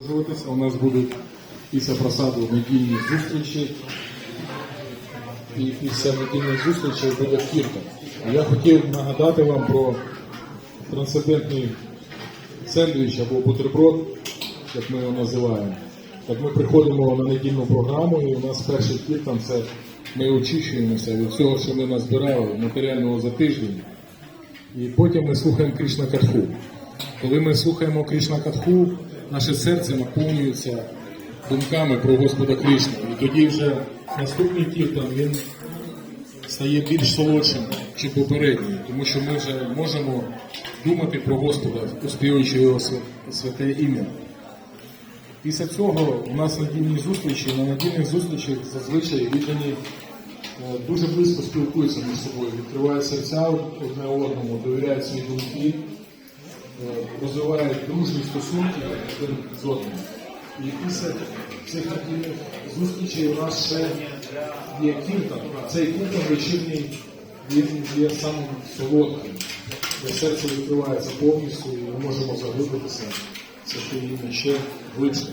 У нас будуть після просаду недільні зустрічі. І після недільних зустрічей буде кірка. Я хотів нагадати вам про трансцендентний сендвіч або бутерброд, як ми його називаємо. Так ми приходимо на недільну програму, і у нас перший кіртан це ми очищуємося від всього, що ми назбирали матеріального за тиждень. І потім ми слухаємо Кришна Катху. Коли ми слухаємо Кришна Катху, наше серце наповнюється думками про Господа Кришну. І тоді вже наступний кіртан він стає більш солодшим, чи попередній, тому що ми вже можемо думати про Господа, успівуючи його святе ім'я. Після цього у нас надільні зустрічі. На надільних зустрічах зазвичай віддані е, дуже близько спілкуються між собою, відкривають серця одне одному, довіряють свої думки, розвивають дружні стосунки один з одним. І після цих надільних зустрічей у нас ще є кіртан. Цей кіртан вечірній він є самим солодким, де серце відкривається повністю і ми можемо заглибитися це ім'я ще глибше.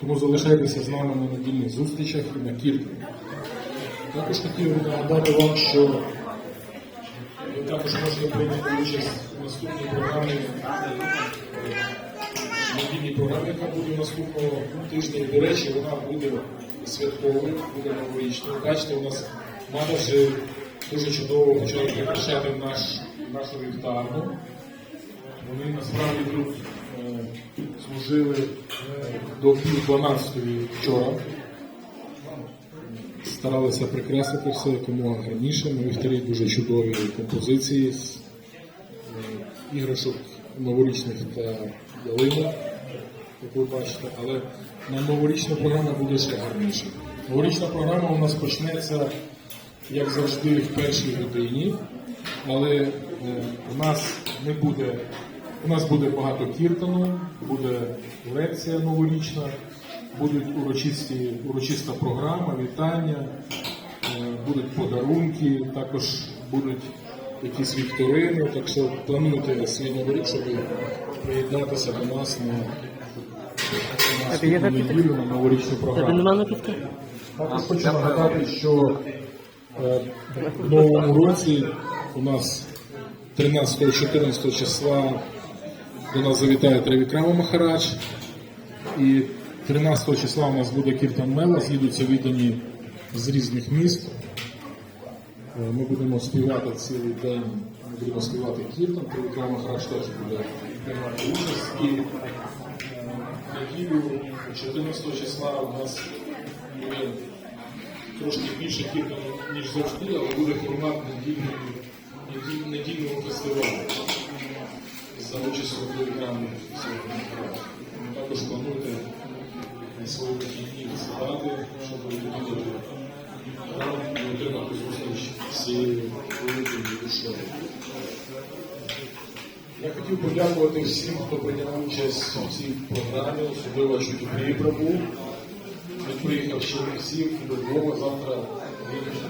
Тому залишайтеся з нами на недільних зустрічах і на кіртані. Також хотів нагадати вам, що також можете прийняти участь у наступній програмі, недільній програмі, яка буде наступного тижня. До речі, вона буде святковою, буде новорічною. Бачите, у нас вже дуже чудово почала прикрашати наш, нашу вівтарну. Вони насправді тут е, служили е, до пів 12 вчора старалися прикрасити все якомога гарніше. На вівтарі дуже чудові композиції з е, іграшок новорічних та ялинок, як ви бачите, але на новорічна програма буде ще гарніше. Новорічна програма у нас почнеться, як завжди, в першій годині, але е, у нас не буде. У нас буде багато кіртану, буде лекція новорічна, будуть урочисті, урочиста програма, вітання, е, будуть подарунки, також будуть якісь вікторини. Так що плануйте свій новий рік, щоб приєднатися до нас на наступну неділю на новорічну програму. Також хочу нагадати, що е, в новому році у нас 13-14 числа до нас завітає Травікрама Махарадж. І 13 числа у нас буде Кіртан Мела, з'їдуться віддані з різних міст. Е, Ми будемо співати цілий день, ми будемо співати Кіртан, Травікрама Махарадж теж буде приймати участь. І е, неділю 14 числа у нас буде трошки більше кіртану, ніж завжди, але буде формат недільного, неділь- недільного фестивалю за участю програми Також плануйте свої вихідні згадати, щоб відвідати храм і отримати зустріч з великою душою. Я хотів подякувати всім, хто прийняв участь у цій програмі, особливо Чутюбрії Прабу. Він приїхав з Чернівців до Львова, завтра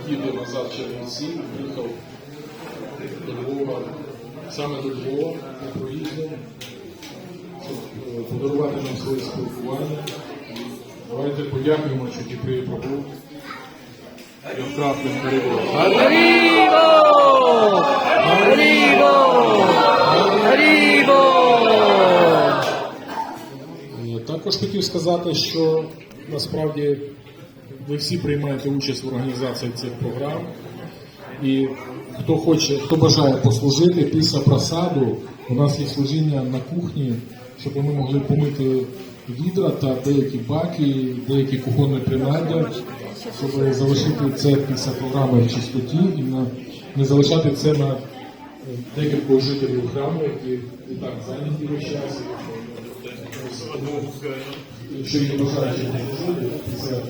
він їде назад в Чернівці, приїхав до Львова, саме до Львова, по проїзду, щоб е, подарувати нам своє спілкування. Давайте подякуємо Прабу. Я вкраплю перевод. Гаріво! Гаріво! Гаріво! Е, Також хотів сказати, що насправді ви всі приймаєте участь в організації цих програм. І хто хоче, хто бажає послужити після просаду, у нас є служіння на кухні, щоб ми могли помити відра та деякі баки, деякі кухонні принаряди, щоб залишити це після програми в чистоті і не залишати це на е, декількох жителів храму, які і так зайняті весь час. Якщо є бажаючі після е,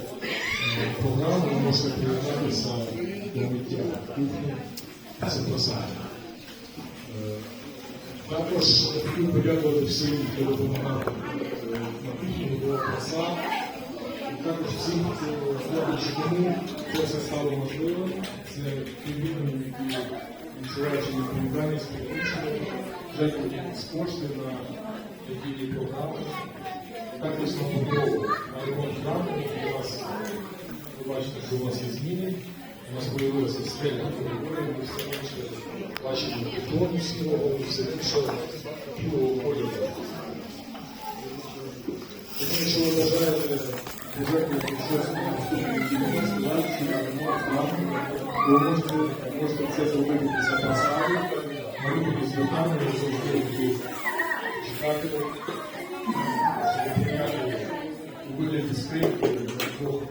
програми, ви можете приєднатися до миття кухні після просаду. Також хотів подякувати всім, хто допомагав е, на кухні, просад. І також всім, роблячи тому, це все стало можливим. Це ті які відчуваючи відповідальність іншими, жертвують з кошти на такі програми. також на побудову на ремонт храму. У вас, ви бачите, що у нас є зміни. У нас появилася скельна територія, ми все інше бачимо бетону сірого, все інше білого кольору. Тому якщо ви бажаєте бюджетні щось на наступний кілометр сказати, на ремонт храму, ви можете, це зробити після фасаду, на виході з вітами, ви завжди чекати, щоб прийняти у вигляді скрипки, двох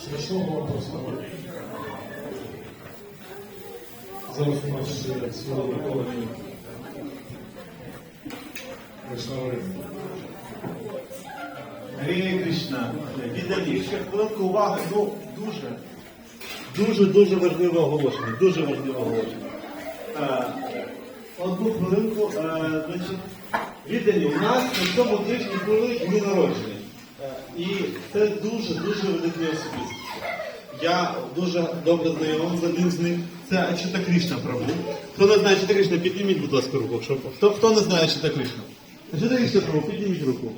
смачного вам просто. Зараз у нас ще сьогодні Вишневий. Гарі Кришна, віддані, ще хвилинку уваги, ну дуже, дуже, дуже важливе оголошення, дуже важливе оголошення. Е, одну хвилинку, е, значить, віддані, у нас на цьому тижні були дні народження. І це дуже, дуже великі особисті. Я дуже добре знайомий з одним з них. Це Ачита Кришна Прабу. Хто не знає Ачита Кришна, підніміть, будь ласка, руку. Якщо... Хто, хто не знає Ачита Кришна? Ачита Кришна Прабу, підніміть руку.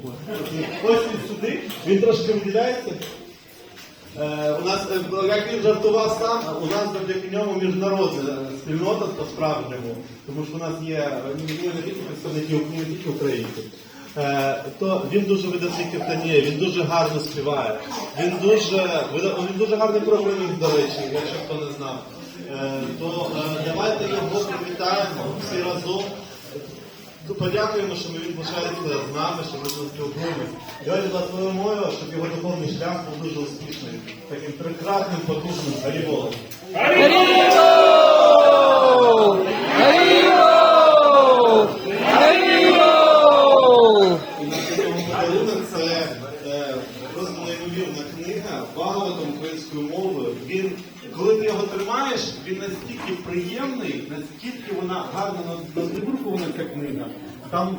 Ось він сюди, він трошки виділяється. Е, у нас, е, як він жартував сам, у нас завдяки ньому міжнародна спільнота по-справжньому, тому що у нас є ну, не тільки представники, не тільки українці. Е, то він дуже видатний киртаніє, він дуже гарно співає. Він дуже, він дуже гарний програміст, до речі, якщо хто не знав. Е, то е, давайте його привітаємо всі разом. Подякуємо, що він лишається з нами, що ми спілкуємося. Благословимо його, щоб його духовний шлях був дуже успішний, таким прекрасним, потужним Гаріволом. І на цьому подарунок це е, просто неймовірна книга Багаватом українською мовою. Він, коли ти його тримаєш, він настільки приємний, настільки вона гарна на- надрукувана ця книга. Там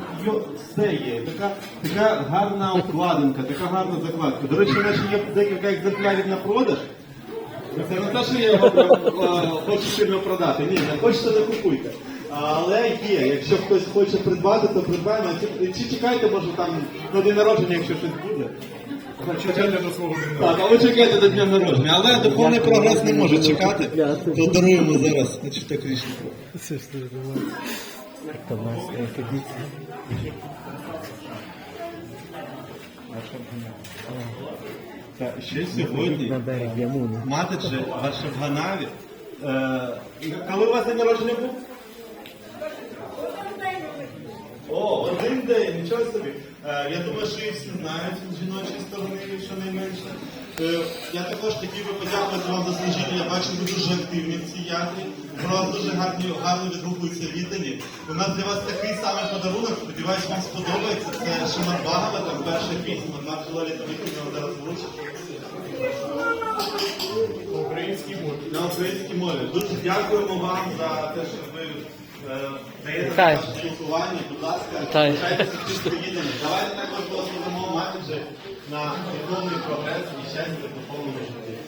все є, така, така гарна обкладинка, така гарна закладка. До речі, нас є декілька екземплярів на продаж. Це не те, що я його е, хочу сильно продати. Ні, не хочете, не купуйте. Але є, якщо хтось хоче придбати, то придбаємо. Чи чекайте, може там на день народження, якщо щось буде. Чекайте до свого дня. Так, а ви чекаєте до дня народження. Але духовний прогрес не може чекати. То даруємо зараз. Значить, так рішення. Та ще сьогодні мати Матиджи в Ашабганаві. Е, коли у вас день народження був? День, нічого собі. Е, я думаю, що і всі знають з жіночої сторони, щонайменше. Е, я також хотів би подякувати вам за служіння. Я бачу, ви дуже активні в цій ятрі. Про вас дуже гарні, гарно відгукуються віддані. У нас для вас такий самий подарунок, сподіваюсь, вам сподобається. Це Шамар Багава, там перша пісня, Лоліта Вікторівна вам зараз вручить. На українській мові. Дуже дякуємо вам за те, що ви Вітаю. Будь ласка, Вітаю. Давайте також благословимо матіджі на духовний прогрес і щастя духовному житті.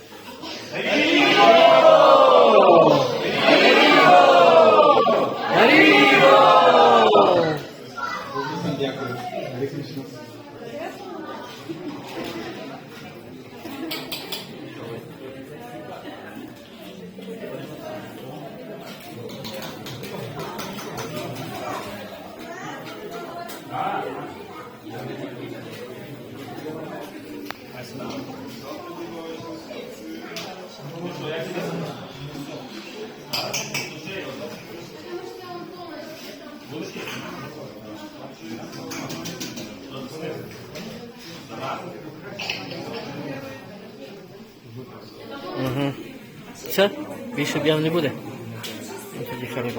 Угу. Все? Більше об'яв не буде? Ну, тоді хай